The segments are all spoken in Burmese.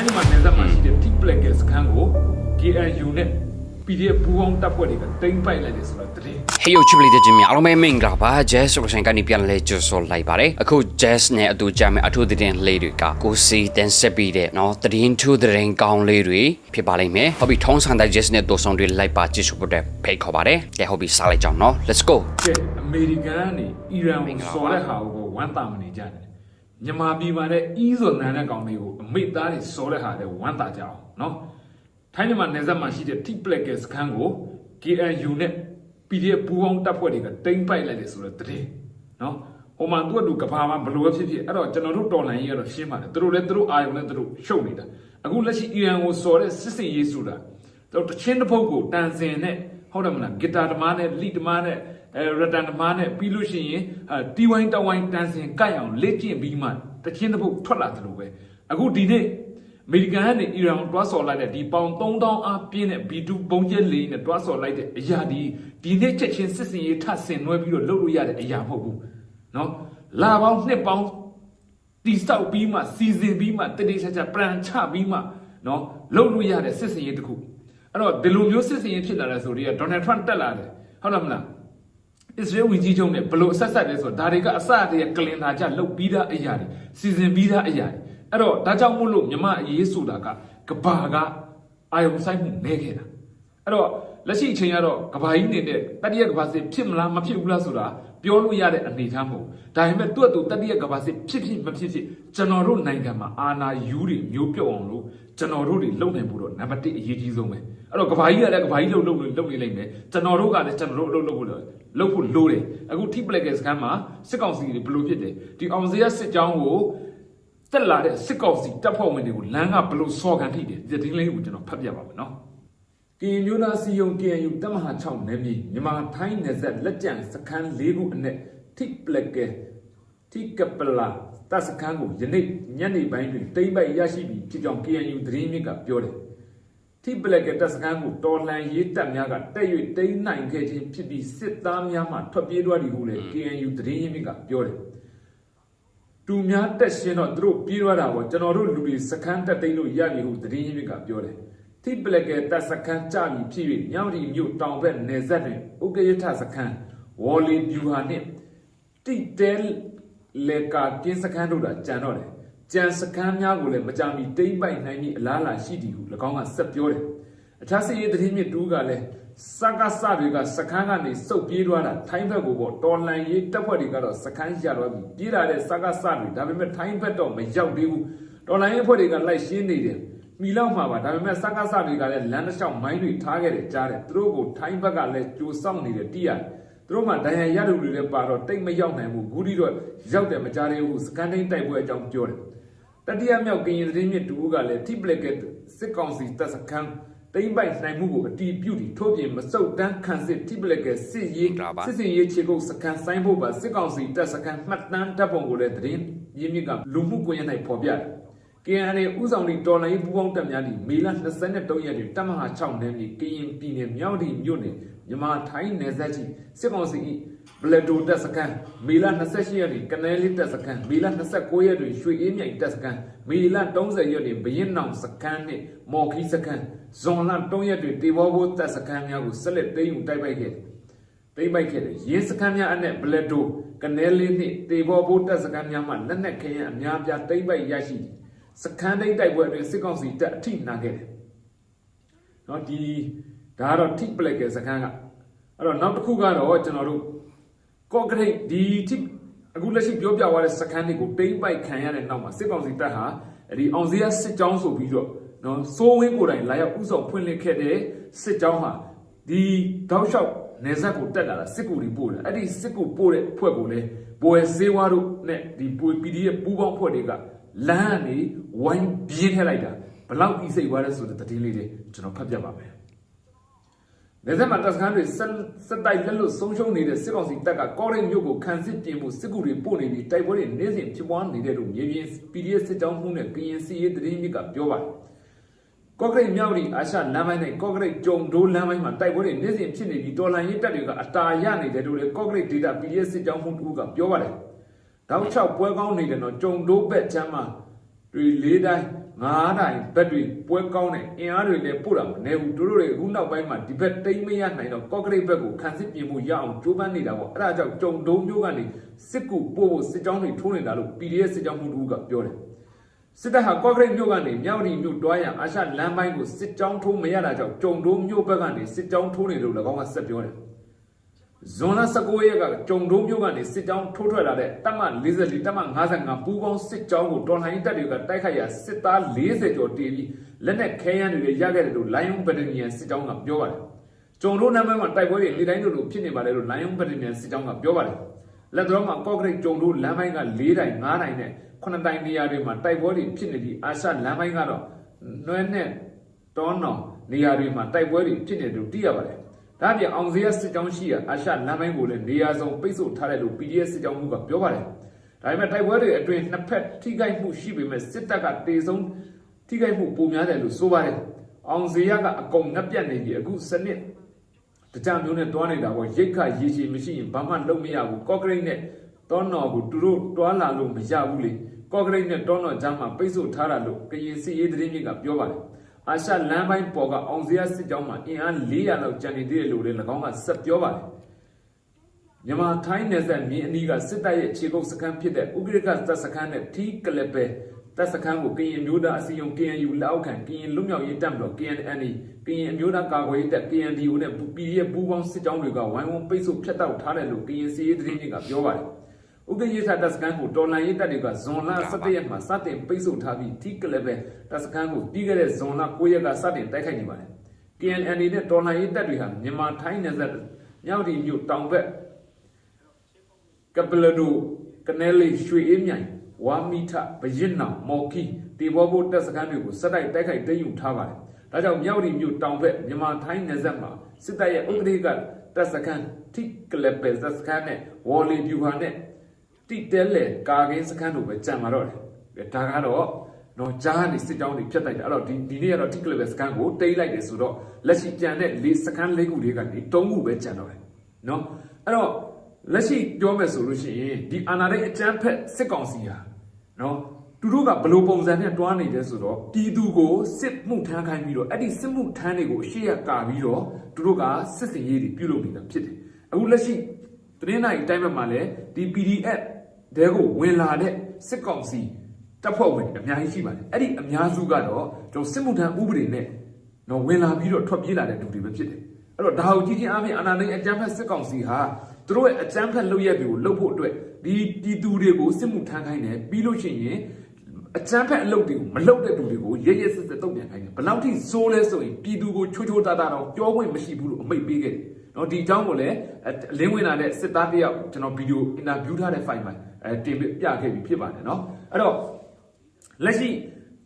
င်းဒီမှာနေဆက်မှာရှိတဲ့ deep black စကန်ကို KNU နဲ့ PDF ပူးပေါင်းတပ်ဖွဲ့တွေကတိမ့်ပိုက်လိုက်တယ်ဆိုတော့တည်ဟေးယိုချစ်ပလီတဲ့ဂျင်မြအားလုံးပဲမင်္ဂလာပါ Jazz ဆိုလို့ဆိုင်ကနေပြန်လဲကြိုဆိုလိုက်ပါတယ်အခု Jazz နဲ့အတူကြမယ်အထူးသတင်းလေးတွေကကိုစီတန်ဆက်ပြီးတဲ့နော်သတင်းထူးသတင်းကောင်းလေးတွေဖြစ်ပါလိမ့်မယ်ဟုတ်ပြီထုံးဆန်တဲ့ Jazz နဲ့တူဆောင်တွေလိုက်ပါကြည့်ရှုဖို့တဲ့ဖိတ်ခေါ်ပါတယ်ကဲဟုတ်ပြီစလိုက်ကြအောင်နော် Let's go ကဲအမေရိကန်ကနေအီရန်ကိုစော်တဲ့ဟာကိုဝမ်းတာမနေကြတယ် မြန်မာပြည်မှာလည်းအီးစော်နန်းတဲ့ကောင်တွေကိုအမိတ်သားတွေစော်တဲ့ဟာတွေဝမ်းတာကြအောင်နော်ထိုင်းမြန်မာနယ်စပ်မှာရှိတဲ့ Tip Black စခန်းကို KNU နဲ့ PDF ပူးပေါင်းတပ်ဖွဲ့တွေကတိမ့်ပိုက်လိုက်တယ်ဆိုတော့တည်းနော်ဟိုမှာသူကသူကဘာမှဘလို့ပဲဖြစ်ဖြစ်အဲ့တော့ကျွန်တော်တို့တော်လန်ရေးကတော့ရှင်းပါတယ်သူတို့လည်းသူတို့အာယုံနဲ့သူတို့ရှုပ်နေတာအခုလက်ရှိအီရန်ကိုစော်တဲ့စစ်စစ်ရေးဆိုတာသူတို့တချင်းတစ်ပုတ်ကိုတန်စင်နဲ့ ဟုတ်တယ်မလားဂီတာသမားနဲ့လိသမားနဲ့အဲရတန်သမားနဲ့ပြီးလို့ရှိရင်အဲတီဝိုင်းတဝိုင်းတန်စင်ကိုက်အောင်လေ့ကျင့်ပြီးမှတချင်းတစ်ပုတ်ထွက်လာတယ်လို့ပဲအခုဒီနေ့အမေရိကန်ကနေအီရန်ကိုတွားဆော်လိုက်တဲ့ဒီပေါင်3000အားပြင်းတဲ့ B2 ပုံကျဲလေးနဲ့တွားဆော်လိုက်တဲ့အရာဒီဒီနေ့ချက်ချင်းစစ်စင်ရေးထဆင်နွှဲပြီးတော့လုပ်လို့ရတဲ့အရာမဟုတ်ဘူးเนาะလာပေါင်းနှစ်ပေါင်းတိဆောက်ပြီးမှစီစဉ်ပြီးမှတတိချာချာပရန်ချပြီးမှเนาะလုပ်လို့ရတဲ့စစ်စင်ရေးတစ်ခု အဲ့တော့ဒီလိုမျိုးစစ်စင်ရေးဖြစ်လာတဲ့ဆိုတော့ဒေါ်နယ်ထရန့်တက်လာတယ်ဟုတ်လားမလားအစ္စရေးဝန်ကြီးချုပ်နဲ့ဘလို့ဆက်ဆက်လဲဆိုတော့ဒါတွေကအစတည်းကကလင်သာကြလုတ်ပြီးသားအရာတွေစီစဉ်ပြီးသားအရာတွေအဲ့တော့ဒါကြောင့်မို့လို့မြမအရေးဆိုတာကကဘာကအာယုံဆိုင်မှုနေခဲ့တာအဲ့တော့လက်ရှိအချိန်ကတော့ကဘာကြီးနေတဲ့တတိယကဘာစစ်ဖြစ်မလားမဖြစ်ဘူးလားဆိုတာ ပြောလို့ရတဲ့အနေအထားမဟုတ်ဒါပေမဲ့သူ့အတူတတိယကဘာစစ်ဖြစ်ဖြစ်မဖြစ်ဖြစ်ကျွန်တော်တို့နိုင်ငံမှာအာဏာယူတွေမျိုးပြုတ်အောင်လို့ကျွန်တော်တို့တွေလုပ်နိုင်ဖို့တော့နံပါတ်1အရေးကြီးဆုံးပဲအဲ့တော့ကဘာကြီးကလည်းကဘာကြီးလုပ်လုပ်လုပ်လုပ်နေလိမ့်မယ်ကျွန်တော်တို့ကလည်းကျွန်တော်တို့လုပ်လုပ်ဖို့လုပ်ဖို့လိုတယ်အခု tip black စကန်မှာစစ်ကောင်စီတွေဘယ်လိုဖြစ်တယ်ဒီအောင်စရစစ်ကြောင်းကိုတက်လာတဲ့စစ်ကောင်စီတပ်ဖွဲ့ဝင်တွေကိုလမ်းကဘယ်လိုစော်ကန်ထိတယ်ဒီတင်းလေးကိုကျွန်တော်ဖတ်ပြပါမယ်နော် ကင်မျိုးသားစီယုံ KNU တပ်မဟာ6နယ်မြေမြန်မာထိုင်းနယ်စပ်လက်ကျန်စခန်း၄ခုအနက် tip black တိကပလာတပ်စခန်းကိုယနေ့ညနေပိုင်းတွင်တိမ့်ပိုက်ရရှိပြီးဖြစ်ကြောင်း KNU သတင်းမြစ်ကပြောတယ်။တိပလက်ကတပ်စခန်းကိုတော်လှန်ရေးတပ်များကတက်၍တိမ့်နိုင်ခဲ့ခြင်းဖြစ်ပြီးစစ်သားများမှထွက်ပြေးသွားသည်ဟုလည်း KNU သတင်းမြစ်ကပြောတယ်။တူများတက်ရှင်တော့သူတို့ပြေးသွားတာပေါ့ကျွန်တော်တို့လူတွေစခန်းတက်သိမ်းလို့ရပြီဟုသတင်းမြစ်ကပြောတယ်။ တိပလက်ကတပ်စခန်းကြပြီဖြစ်၍ညောင်ရီမြို့တောင်ဘက်နယ်စပ်တွင်ဥက္ကရထစခန်းဝေါ်လီဗျူဟာနှင့်တိတဲလေကာကင်းစခန်းတို့ကကြံတော့တယ်ကြံစခန်းများကိုလည်းမကြမီတိမ့်ပိုက်နိုင်မည်အလားအလာရှိသည်ဟု၎င်းကဆက်ပြောတယ်အခြားစစ်ရေးသတင်းမြစ်တူးကလည်းစကားစတွေကစခန်းကနေစုပ်ပြေးသွားတာထိုင်းဘက်ကိုပေါ့တော်လန်ရေးတပ်ဖွဲ့တွေကတော့စခန်းရတော့ပြီပြေးလာတဲ့စကားစတွေဒါပေမဲ့ထိုင်းဘက်တော့မရောက်သေးဘူးတော်လန်ရေးအဖွဲ့တွေကလိုက်ရှင်းနေတယ် မိလောက်မှာပါဒါပေမဲ့စကားစတွေကလည်းလမ်းတစ်လျှောက်မိုင်းတွေထားခဲ့တယ်ကြားတယ်သူတို့ကိုထိုင်းဘက်ကလည်းကြိုစောင့်နေတယ်တိရတယ်သူတို့မှဒဏ်ရာရလူတွေလည်းပါတော့တိတ်မရောက်နိုင်ဘူးဂူဒီတော့ရောက်တယ်မကြသေးဘူးစကန်တိုင်းတိုက်ပွဲအကြောင်းပြောတယ်တတိယမြောက်ကရင်သတင်းမြစ်တူကလည်းထိပလက်ကစစ်ကောင်စီတပ်စခန်းတိမ့်ပိုက်နိုင်မှုကိုအတီးပြုတ်ပြီးထို့ပြင်မစုတ်တန်းခံစစ်ထိပလက်ကစစ်ရေးစစ်စင်ရေးခြေကုပ်စခန်းဆိုင်ဖို့ပါစစ်ကောင်စီတပ်စခန်းမှတ်တမ်းတပ်ပုံကိုလည်းသတင်းရင်းမြစ်ကလူမှုကွန်ရက်၌ဖော်ပြတယ် KNA ဥဆောင်လီတော်လိုင်းပူပေါင်းတပ်များဒီမေလ23ရက်တွင်တပ်မဟာ6နယ်မြေကရင်ပြည်နယ်မြောက်ဒီမြို့နယ်မြန်မာထိုင်းနယ်စပ်ကြီးစစ်ကောင်စီ၏ဘလက်ဒိုတပ်စခန်းမေလ28ရက်တွင်ကနဲလေးတပ်စခန်းမေလ29ရက်တွင်ရွှေအေးမြိုင်တပ်စခန်းမေလ30ရက်တွင်ဘရင်နောင်စခန်းနှင့်မော်ခီစခန်းဇွန်လ3ရက်တွင်တေဘောဘိုးတပ်စခန်းများကိုဆက်လက်သိမ်းယူတိုက်ပိုက်ခဲ့တယ်သိမ့်ပိုက်ခဲ့တယ်ရင်းစခန်းများအနက်ဘလက်ဒိုကနေလေးနှင့်တေဘောဘိုးတပ်စခန်းများမှလက်နက်ခဲယံအများပြားသိမ့်ပိုက်ရရှိသည် စခန်းသိမ်းတိုက်ပွဲအတွင်းစစ်ကောင်စီတပ်အထိနာခဲ့တယ်။နော်ဒီဒါကတော့ထိပလက်ကစခန်းကအဲ့တော့နောက်တစ်ခုကတော့ကျွန်တော်တို့ကော့ကရိတ်ဒီထိအခုလက်ရှိပြောပြသွားတဲ့စခန်းတွေကိုတိမ့်ပိုက်ခံရတဲ့နောက်မှာစစ်ကောင်စီတပ်ဟာဒီအောင်စည်းရစစ်ကြောင်းဆိုပြီးတော့နော်စိုးဝင်းကိုယ်တိုင်လာရောက်ဥဆောင်ဖွင့်လှစ်ခဲ့တဲ့စစ်ကြောင်းဟာဒီတောက်လျှောက်နေဆက်ကိုတက်လာတာစစ်ကူတွေပို့တယ်အဲ့ဒီစစ်ကူပို့တဲ့ဖွဲ့ကိုလည်းဘွယ်စေးဝါတို့နဲ့ဒီ PDF ပူးပေါင်းဖွဲ့တွေက လမ်းကနေဝိုင်းပြင်းထည့်လိုက်တာဘလောက်ဤစိတ်သွားလဲဆိုတဲ့တည်င်းလေးတွေကျွန်တော်ဖတ်ပြပါမယ်။နေဆက်မှာတပ်စခန်းတွေဆက်ဆက်တိုက်လက်လို့ဆုံးရှုံးနေတဲ့စစ်ကောင်စီတပ်ကကောရိတ်မြို့ကိုခံစစ်ပြင်မှုစစ်ကူတွေပို့နေပြီးတိုက်ပွဲတွေနေ့စဉ်ဖြစ်ပွားနေတဲ့လို့မြေပြင် PDF စစ်ကြောင်းမှုနဲ့ကရင်စီရေးတည်င်းမြစ်ကပြောပါတယ်။ကော့ဂရိတ်မြောက်ရီအာရှလမ်းပိုင်းနဲ့ကော့ဂရိတ်ကြုံဒိုးလမ်းပိုင်းမှာတိုက်ပွဲတွေနေ့စဉ်ဖြစ်နေပြီးတော်လှန်ရေးတပ်တွေကအတာရနေတယ်လို့လေကော့ဂရိတ်ဒေတာ PDF စစ်ကြောင်းမှုတူကပြောပါတယ်။ တောက်ချောက်ပွဲကောင်းနေတယ်နော်ကြုံဒိုးဘက်ချမ်းမှာတွေလေးတိုင်းငါးတိုင်းဘက်တွေပွဲကောင်းတယ်အင်အားတွေလည်းပို့တာမနေဘူးတို့တို့တွေအခုနောက်ပိုင်းမှာဒီဘက်တိမ့်မရနိုင်တော့ကော့ကရိတ်ဘက်ကိုခန်းစစ်ပြင်မှုရအောင်ကြိုးပမ်းနေတာပေါ့အဲ့ဒါကြောင့်ကြုံတုံးမျိုးကနေစစ်ကူပို့ဖို့စစ်ကြောင်းတွေထိုးနေတာလို့ PDF စစ်ကြောင်းမှုတူကပြောတယ်စစ်တပ်ဟာကော့ကရိတ်မြို့ကနေမြောက်ရီမြို့တွားရအာရှလမ်းပိုင်းကိုစစ်ကြောင်းထိုးမရတာကြောင့်ကြုံတုံးမြို့ဘက်ကနေစစ်ကြောင်းထိုးနေလို့၎င်းကဆက်ပြောတယ် ဇွန်လ19ရက်ကကြုံတုံးမြို့ကနေစစ်ကြောင်းထိုးထွက်လာတဲ့တပ်မ44တပ်မ55ပူးပေါင်းစစ်ကြောင်းကိုတော်လှန်ရေးတပ်တွေကတိုက်ခိုက်ရာစစ်သား40ကျော်တေးပြီးလက်နက်ခဲယမ်းတွေရခဲ့တယ်လို့ Lion Battalion စစ်ကြောင်းကပြောပါတယ်။ကြုံတုံးနာမည်မှာတိုက်ပွဲတွေလေတိုင်းတို့လိုဖြစ်နေပါတယ်လို့ Lion Battalion စစ်ကြောင်းကပြောပါတယ်။လက်တော်မှာကော့ဂရိတ်ကြုံတုံးလမ်းပိုင်းက၄တိုင်၅တိုင်နဲ့9တိုင်နေရာတွေမှာတိုက်ပွဲတွေဖြစ်နေပြီးအာရှလမ်းပိုင်းကတော့နှွဲနဲ့တောနောင်နေရာတွေမှာတိုက်ပွဲတွေဖြစ်နေတယ်လို့သိရပါတယ်။ ဒါ့အပြင်အောင်စရစစ်ကြောင်းရှိရာအာရှလမ်းပိုင်းကိုလည်းနေရာစုံပိတ်ဆို့ထားတယ်လို့ PDF စစ်ကြောင်းမှုကပြောပါတယ်။ဒါပေမဲ့တိုက်ပွဲတွေအတွင်းနှစ်ဖက်ထိခိုက်မှုရှိပေမဲ့စစ်တပ်ကတေဆုံးထိခိုက်မှုပိုများတယ်လို့ဆိုပါတယ်။အောင်စရကအကုန်ငတ်ပြတ်နေပြီအခုစနစ်တကြမျိုးနဲ့တွားနေတာပေါ့ရိတ်ခရေရှည်မရှိရင်ဘာမှလုပ်မရဘူးကော့ကရိတ်နဲ့တောနော်ကိုသူတို့တွားလာလို့မရဘူးလေကော့ကရိတ်နဲ့တောနော်ကြားမှာပိတ်ဆို့ထားတာလို့ကရင်စီရေးသတင်းမြစ်ကပြောပါတယ်။ အာရှလမ်းပိုင်းပေါ်ကအောင်စရစစ်ကြောင်းမှာအင်အား400လောက်ကျန်နေသေးတယ်လို့လည်း၎င်းကဆက်ပြောပါတယ်။မြန်မာထိုင်းနယ်စပ်မြင်းအနီးကစစ်တပ်ရဲ့ခြေကုပ်စခန်းဖြစ်တဲ့ဥက္ကဋ္ဌတပ်စခန်းနဲ့ထီးကလပဲတပ်စခန်းကိုကရင်မျိုးသားအစည်းအရုံး KNU လက်အောက်ခံကရင်လွတ်မြောက်ရေးတပ်မတော် KNNA ကရင်အမျိုးသားကာကွယ်ရေးတပ် KNDO နဲ့ PDF ပူးပေါင်းစစ်ကြောင်းတွေကဝိုင်းဝန်းပိတ်ဆို့ဖျက်တောက်ထားတယ်လို့ကရင်စီရေးသတင်းတွေကပြောပါတယ်။ ဥက္ကဋ္ဌရေးတပ်စခန်းကိုတော်လန်ရေးတပ်တွေကဇွန်လ17ရက်မှာစတင်ပိတ်ဆို့ထားပြီးထိကလည်းပဲတပ်စခန်းကိုပြီးခဲ့တဲ့ဇွန်လ9ရက်ကစတင်တိုက်ခိုက်နေပါတယ်။ KNN နဲ့တော်လန်ရေးတပ်တွေဟာမြန်မာထိုင်းနယ်စပ်မြောက်ဒီမြို့တောင်ဘက်ကပလဒိုကနေလီရွှေအေးမြိုင်ဝါမီထဘရင်နောင်မော်ကီတေဘောဘိုတပ်စခန်းတွေကိုစက်တိုက်တိုက်ခိုက်သိမ်းယူထားပါတယ်။ဒါကြောင့်မြောက်ဒီမြို့တောင်ဘက်မြန်မာထိုင်းနယ်စပ်မှာစစ်တပ်ရဲ့ဥက္ကဋ္ဌကတပ်စခန်းထိကလပဲတပ်စခန်းနဲ့ဝေါ်လီဗျူဟာနဲ့ တိတဲလေကာကင်းစခန်းတို့ပဲကြံมาတော့တယ်ဒါကတော့တော့ဂျားနေစစ်ကြောင်းတွေဖြတ်တိုက်တယ်အဲ့တော့ဒီဒီနေ့ကတော့တိကလပဲစခန်းကိုတိတ်လိုက်တယ်ဆိုတော့လက်ရှိကြံတဲ့လေးစခန်းလေးခုတွေကနေတုံးခုပဲကြံတော့တယ်နော်အဲ့တော့လက်ရှိပြောမယ်ဆိုလို့ရှိရင်ဒီအာနာဒိတ်အကျန်းဖက်စစ်ကောင်စီဟာနော်သူတို့ကဘယ်လိုပုံစံနဲ့တွားနေတယ်ဆိုတော့ပြည်သူကိုစစ်မှုထမ်းခိုင်းပြီးတော့အဲ့ဒီစစ်မှုထမ်းတွေကိုအရှိရကာပြီးတော့သူတို့ကစစ်စင်ရေးတွေပြုလုပ်နေတာဖြစ်တယ်အခုလက်ရှိသတင်းနိုင်အတိုင်းဘက်မှာလည်းဒီ PDF တဲကိုဝင်လာတဲ့စစ်ကောင်စီတပ်ဖွဲ့ဝင်တွေအများကြီးရှိပါတယ်အဲ့ဒီအများစုကတော့ကျွန်တော်စစ်မှုထမ်းဥပဒေနဲ့တော့ဝင်လာပြီးတော့ထွက်ပြေးလာတဲ့လူတွေပဲဖြစ်တယ်အဲ့တော့ဒါကိုကြည့်ချင်းအားဖြင့်အာဏာသိမ်းအကြမ်းဖက်စစ်ကောင်စီဟာသူတို့ရဲ့အကြမ်းဖက်လုပ်ရက်တွေကိုလုပ်ဖို့အတွက်ဒီပြည်သူတွေကိုစစ်မှုထမ်းခိုင်းတယ်ပြီးလို့ရှိရင်အကြမ်းဖက်အလုပ်တွေကိုမလုပ်တဲ့လူတွေကိုရရစစ်စစ်တုံ့ပြန်ခိုင်းတယ်ဘယ်လောက်ထိစိုးလဲဆိုရင်ပြည်သူကိုချိုးချိုးတာတာတော့ပြောခွင့်မရှိဘူးလို့အမိတ်ပေးခဲ့တယ် နော်ဒီအကြောင်းကိုလည်းအလင်းဝင်လာတဲ့စစ်သားတယောက်ကျွန်တော်ဗီဒီယိုအင်တာဗျူးထားတဲ့ file မှာအဲတင်ပြပြခဲ့ပြီးဖြစ်ပါတယ်နော်အဲ့တော့လက်ရှိ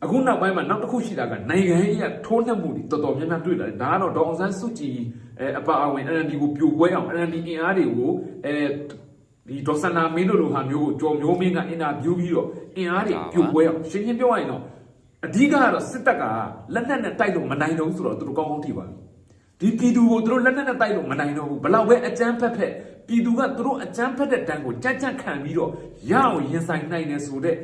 အခုနောက်ပိုင်းမှာနောက်တစ်ခုရှိတာကနိုင်ငံရေးအထိုးနှက်မှုတွေတော်တော်များများတွေ့လာတယ်ဒါကတော့ဒေါအောင်ဆန်းစုကြည်အဲအပါအဝင် NLD ကိုပြိုကွဲအောင် NLD အင်အားတွေကိုအဲဒီဒေါ်စန္ဒာမင်းတို့လိုဟာမျိုးကိုကြော်မျိုးမင်းကအင်တာဗျူးပြီးတော့အင်အားတွေပြိုကွဲအောင်ရှင်းရှင်းပြောရရင်တော့အဓိကကတော့စစ်တပ်ကလက်နက်နဲ့တိုက်လို့မနိုင်တော့ဘူးဆိုတော့သူတို့ကောင်းကောင်းထိပါပြီ ဒီပြည်သူကိုသူတို့လက်နက်နဲ့တိုက်လို့မနိုင်တော့ဘူးဘလောက်ပဲအကြမ်းဖက်ဖက်ပြည်သူကသူတို့အကြမ်းဖက်တဲ့တန်းကိုကြက်ကြက်ခံပြီးတော့ရအောင်ရင်ဆိုင်နိုင်တယ်ဆိုတဲ့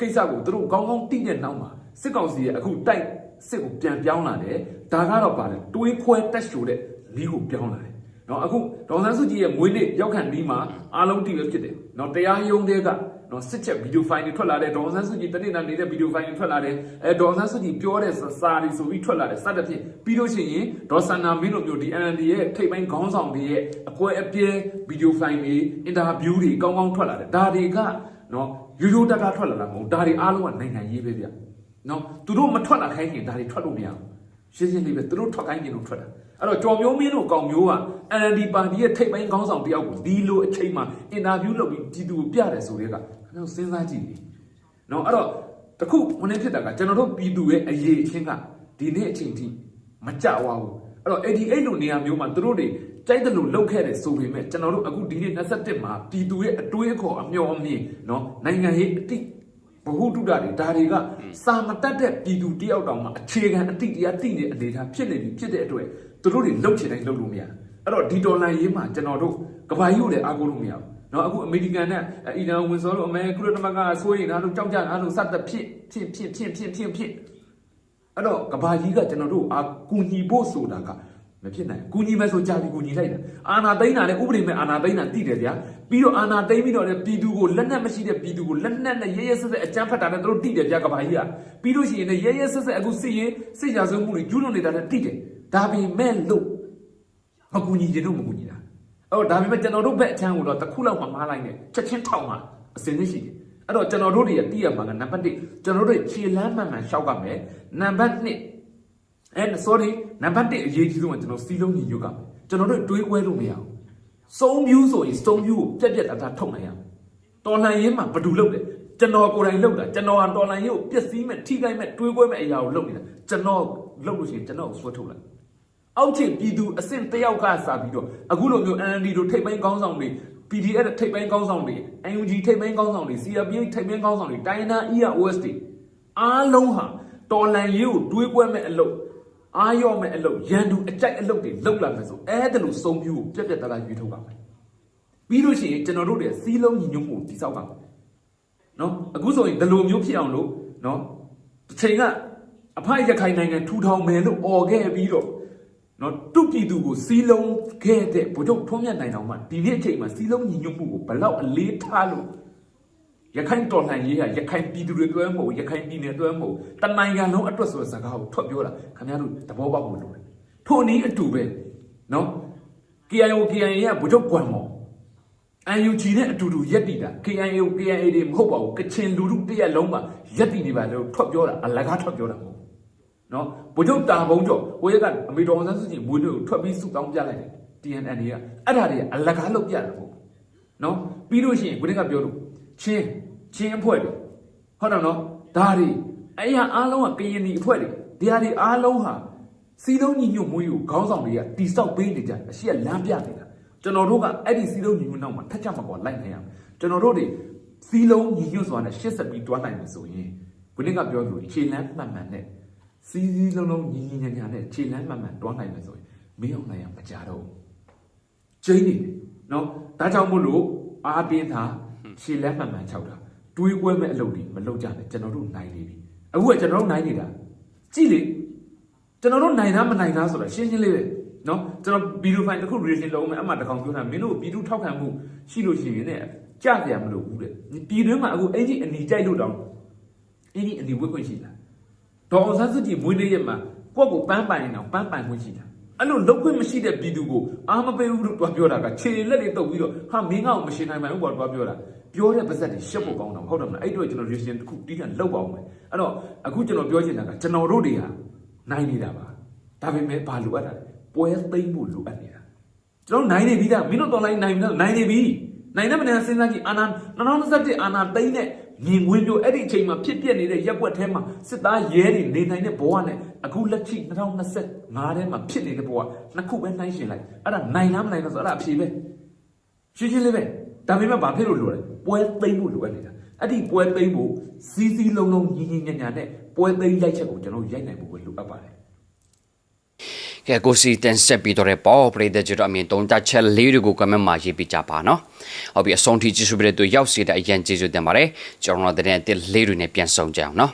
ကိစ္စကိုသူတို့ကောင်းကောင်းသိတဲ့နောက်မှာစစ်ကောင်စီရဲ့အခုတိုက်စစ်ကိုပြန်ပြောင်းလာတယ်ဒါကတော့ပါတယ်တွေးခွဲတက်ရှိုတဲ့လီးကိုပြောင်းလာတယ်နော်အခုဒေါ်ဆန်းစုကြည်ရဲ့မွေးနေ့ရောက်ခံဒီမှာအားလုံးတည်ရဖြစ်တယ်နော်တရားရုံးတွေက နော်စစ်ချက်ဗီဒီယိုဖိုင်တွေထွက်လာတယ်ဒေါ်ဆန်းစုကြည်တနေ့နာနေတဲ့ဗီဒီယိုဖိုင်တွေထွက်လာတယ်အဲဒေါ်ဆန်းစုကြည်ပြောတဲ့စာတွေဆိုပြီးထွက်လာတယ်စသဖြင့်ပြီးလို့ရှိရင်ဒေါ်စန္နာမင်းတို့မျိုးဒီ NLD ရဲ့ထိပ်ပိုင်းခေါင်းဆောင်တွေရဲ့အကွဲအပြဲဗီဒီယိုဖိုင်တွေအင်တာဗျူးတွေကောင်းကောင်းထွက်လာတယ်ဒါတွေကနော်ရိုးရိုးတတထွက်လာတာမဟုတ်ဒါတွေအားလုံးကနိုင်ငံရေးပဲဗျနော်သူတို့မထွက်လာခိုင်းရင်ဒါတွေထွက်လို့မရဘူးရှင်းရှင်းလေးပဲသူတို့ထွက်ခိုင်းရင်လို့ထွက်တာအဲ့တော့ကြော်မျိုးမင်းတို့ကောင်မျိုးက NLD ပါတီရဲ့ထိပ်ပိုင်းခေါင်းဆောင်တယောက်ကိုဒီလိုအချိန်မှာအင်တာဗျူးလုပ်ပြီးပြည်သူကိုပြတယ်ဆိုတဲ့က ကျွန်တော်စဉ်းစားကြည့်လေနော်အဲ့တော့တခုဝင်နေဖြစ်တာကကျွန်တော်တို့ပြည်သူရဲ့အရေးအချင်းကဒီနေ့အချိန်ထိမကြွားဘူးအဲ့တော့88လိုနေရာမျိုးမှာသူတို့တွေကြိုက်တယ်လို့လုပ်ခဲ့တယ်ဆိုပေမဲ့ကျွန်တော်တို့အခုဒီနေ့27မှာပြည်သူရဲ့အတွေးအခေါ်အမျှော်အမြင်နော်နိုင်ငံရေးအတိဘဟုတုတတွေဒါတွေကစာမတတ်တဲ့ပြည်သူတယောက်တောင်မှအခြေခံအတိတရားတိနေတဲ့အနေအထားဖြစ်နေပြီဖြစ်တဲ့အတွက်သူတို့တွေလှုပ်ချင်တိုင်းလှုပ်လို့မရအဲ့တော့ဒီဒေါ်လာရေးမှာကျွန်တော်တို့ကဘာကြီးကိုလည်းအားကိုးလို့မရဘူး နော်အခုအမေရိကန်နဲ့အီရန်ဝင်စောလို့အမေကုလသမဂ္ဂကဆိုရင်ငါတို့ကြောက်ကြငါတို့စတဲ့ဖြစ်ဖြစ်ဖြစ်ဖြစ်ဖြစ်ဖြစ်ဖြစ်အဲ့တော့ကဘာကြီးကကျွန်တော်တို့အာကူညီဖို့ဆိုတာကမဖြစ်နိုင်ကူညီမဲ့ဆိုကြာပြီကူညီလိုက်တာအာနာသိန်းတာလည်းဥပဒေမဲ့အာနာသိန်းတာတည်တယ်ဗျာပြီးတော့အာနာသိန်းပြီးတော့လည်းပြည်သူကိုလက်နက်မရှိတဲ့ပြည်သူကိုလက်နက်နဲ့ရဲရဲဆက်ဆက်အကြမ်းဖက်တာနဲ့တို့တည်တယ်ဗျာကဘာကြီးကပြီးလို့ရှိရင်လည်းရဲရဲဆက်ဆက်အခုစစ်ရေးစစ်ရာဇဝမှုတွေကျူးလွန်နေတာလည်းတည်တယ်ဒါပေမဲ့လို့မကူညီခြင်းတို့မကူညီတာအဲ့ တော့ဒါပေမဲ့ကျွန်တော်တို့ဘက်အချမ်းကိုတော့တစ်ခုလောက်မှမားလိုက်နဲ့ချက်ချင်းထောက်မှာအစင်းသိရှိတယ်အဲ့တော့ကျွန်တော်တို့တွေရတည်ရမှာကနံပါတ်1ကျွန်တော်တို့ခြေလမ်းမှန်မှန်ရှောက်ကမယ်နံပါတ်2အဲ sorry နံပါတ်1အရေးကြီးဆုံးကကျွန်တော်စီလုံးညီညွတ်ကမယ်ကျွန်တော်တို့တွေးကွဲလို့မရအောင်စုံပြူးဆိုရင်စုံပြူးကိုပြက်ပြက်တာတာထုတ်နိုင်ရမယ်တော်လှန်ရေးမှာဘယ်သူလုပ်တယ်ကျွန်တော်ကိုယ်တိုင်လုပ်တာကျွန်တော်ကတော်လှန်ရေးကိုပျက်စီးမဲ့ထိခိုက်မဲ့တွေးကွဲမဲ့အရာကိုလုပ်နေတာကျွန်တော်လုပ်လို့ရှိရင်ကျွန်တော်ကိုဆွဲထုတ်လိုက် အောက်ခြေပြည်သူအဆင့်တယောက်ကစားပြီးတော့အခုလိုမျိုး NLD တို့ထိပ်ပိုင်းကောင်းဆောင်တွေ PDF ထိပ်ပိုင်းကောင်းဆောင်တွေ UNG ထိပ်ပိုင်းကောင်းဆောင်တွေ CRPH ထိပ်ပိုင်းကောင်းဆောင်တွေတိုင်းနာ EROS တွေအားလုံးဟာတော်လန်ရေးကိုတွေးကွဲမဲ့အလုပ်အားရော့မဲ့အလုပ်ရန်သူအကြိုက်အလုပ်တွေလုပ်လာမယ်ဆိုအဲ့ဒါလို့စုံပြူကိုပြက်ပြက်တသားရွေးထုတ်ပါမယ်ပြီးလို့ရှိရင်ကျွန်တော်တို့တွေစီးလုံးညီညွတ်မှုကိုတိစောက်ပါမယ်နော်အခုဆိုရင်ဒီလိုမျိုးဖြစ်အောင်လို့နော်တစ်ချိန်ကအဖိုက်ရခိုင်နိုင်ငံထူထောင်မယ်လို့អော်ခဲ့ပြီးတော့ နော်တုတ်ပြည်သူကိုစီးလုံးခဲ့တဲ့ဗိုလ်ချုပ်ထွန်းမြတ်နိုင်တော်မှဒီနေ့အချိန်မှာစီးလုံးညီညွတ်မှုကိုဘလောက်အလေးထားလို့ရခိုင်တော်လှန်ရေးဟာရခိုင်ပြည်သူတွေတွဲမဟုတ်ရခိုင်ပြည်နယ်တွဲမဟုတ်တနိုင်ငံလုံးအတွက်ဆိုတဲ့စကားကိုထွက်ပြောတာခင်ဗျားတို့သဘောပေါက်ဖို့လိုတယ်ထို့နည်းအတူပဲနော် KIO KIA ကဗိုလ်ချုပ်ကွမ်မော် UNG နဲ့အတူတူရက်တည်တာ KIO KIA တွေမဟုတ်ပါဘူးကချင်လူထုတရက်လုံးမှာရက်တည်နေပါလို့ထွက်ပြောတာအလကားထွက်ပြောတာမဟုတ်ဘူး နော်ဗိုလ်ချုပ်တာဘုံကျော်ကိုရက်ကအမေတော်ဆန်းစုကြည်မွေးနေ့ကိုထွက်ပြီးစုတောင်းပြလိုက်တယ် TNN တွေကအဲ့ဒါတွေကအလကားလုပ်ပြတာပေါ့နော်ပြီးလို့ရှိရင်ကိုရက်ကပြောလို့ချင်းချင်းအဖွဲ့တွေဟုတ်တယ်နော်ဒါတွေအဲ့ရအားလုံးကကရင်နီအဖွဲ့တွေဒီဟာတွေအားလုံးဟာစီလုံးညီညွတ်မှုကိုခေါင်းဆောင်တွေကတိဆောက်ပေးနေကြတယ်အရှိကလမ်းပြနေတာကျွန်တော်တို့ကအဲ့ဒီစီလုံးညီညွတ်နောက်မှာထက်ချက်မကွာလိုက်နေရမယ်ကျွန်တော်တို့တွေစီလုံးညီညွတ်စွာနဲ့ရှစ်ဆက်ပြီးတွားနိုင်မယ်ဆိုရင်ကိုရက်ကပြောလို့ခြေလမ်းမှန်မှန်နဲ့ စီးစီးလုံးလုံးညီညီညာညာနဲ့ခြေလမ်းမှန်မှန်တွားနိုင်မယ်ဆိုရင်မင်းအောင်နိုင်ရမကြတော့ဘူးကျင်းနေတယ်နော်ဒါကြောင့်မို့လို့အားပြင်းတာခြေလမ်းမှန်မှန်ခြောက်တာတွေးကွဲမဲ့အလုပ်တွေမလုပ်ကြနဲ့ကျွန်တော်တို့နိုင်နေပြီအခုကကျွန်တော်တို့နိုင်နေတာကြည့်လေကျွန်တော်တို့နိုင်တာမနိုင်တာဆိုတာရှင်းရှင်းလေးပဲနော်ကျွန်တော်ဗီဒီယိုဖိုင်တစ်ခု reaction လုပ်မယ်အမှတကောင်ပြောတာမင်းတို့ပြည်သူထောက်ခံမှုရှိလို့ရှိရင်လည်းကြားကြရမလို့ဘူးတဲ့ပြည်တွင်းမှာအခုအဲ့ဒီအနီကြိုက်လို့တောင်းအဲ့ဒီအနီဝက်ခွင့်ရှိလား ဒေါ်အောင်ဆန်းစုကြည်မွေးနေ့ရက်မှာကိုယ့်ကိုပန်းပိုင်နေအောင်ပန်းပိုင်ခွင့်ရှိတာအဲ့လိုလောက်ခွင့်မရှိတဲ့ပြည်သူကိုအာမပေးဘူးလို့တွားပြောတာကခြေလက်တွေတုပ်ပြီးတော့ဟာမင်းကောင်မရှင်နိုင်ပါဘူးကွာတွားပြောတာပြောတဲ့ပါဇက်တွေရှက်ဖို့ကောင်းတာဟုတ်တယ်မလားအဲ့တော့ကျွန်တော် reaction တစ်ခုတီးခံလောက်ပါအောင်မယ်အဲ့တော့အခုကျွန်တော်ပြောချင်တာကကျွန်တော်တို့တွေဟာနိုင်နေတာပါဒါပေမဲ့ဘာလိုအပ်တာလဲပွဲသိမ့်ဖို့လိုအပ်နေတာကျွန်တော်နိုင်နေပြီသားမင်းတို့တော်လိုက်နိုင်ပြီလားနိုင်နေပြီနိုင်တဲ့မနေ့စဉ်းစားကြည့်အာနာ2021အာနာသိမ့်တဲ့ မြင်ကွင်းမျိုးအဲ့ဒီအချိန်မှာဖြစ်ပျက်နေတဲ့ရက်ွက်ထဲမှာစစ်သားရဲတွေနေနိုင်တဲ့ဘဝနဲ့အခုလက်ရှိ2025ထဲမှာဖြစ်နေတဲ့ဘဝနှစ်ခုပဲနှိုင်းရှင်လိုက်အဲ့ဒါနိုင်လားမနိုင်လားဆိုအဲ့ဒါအဖြေပဲရှင်းရှင်းလေးပဲဒါပေမဲ့ဘာဖြစ်လို့လိုလဲပွဲသိမ့်ဖို့လိုအပ်နေတာအဲ့ဒီပွဲသိမ့်ဖို့စီးစီးလုံးလုံးညီညီညာညာနဲ့ပွဲသိမ့်ရိုက်ချက်ကိုကျွန်တော်ရိုက်နိုင်ဖို့ပဲလိုအပ်ပါတယ် ကဲကိုစီတန်ဆက်ပြီးတော့တဲ့ပေါ်ပရိသတ်ကျွန်တော်အမြင်တုံးတက်ချက်လေးတွေကိုကမန့်မှာရေးပြကြပါနော်ဟုတ်ပြီအဆုံးထိကြည့်ရှုပြတဲ့သူရောက်စီတဲ့အရင်ကျေးဇူးတင်ပါတယ်ကျွန်တော်တို့တဲ့တဲ့လေးတွေနဲ့ပြန်ဆောင်ကြအောင်နော်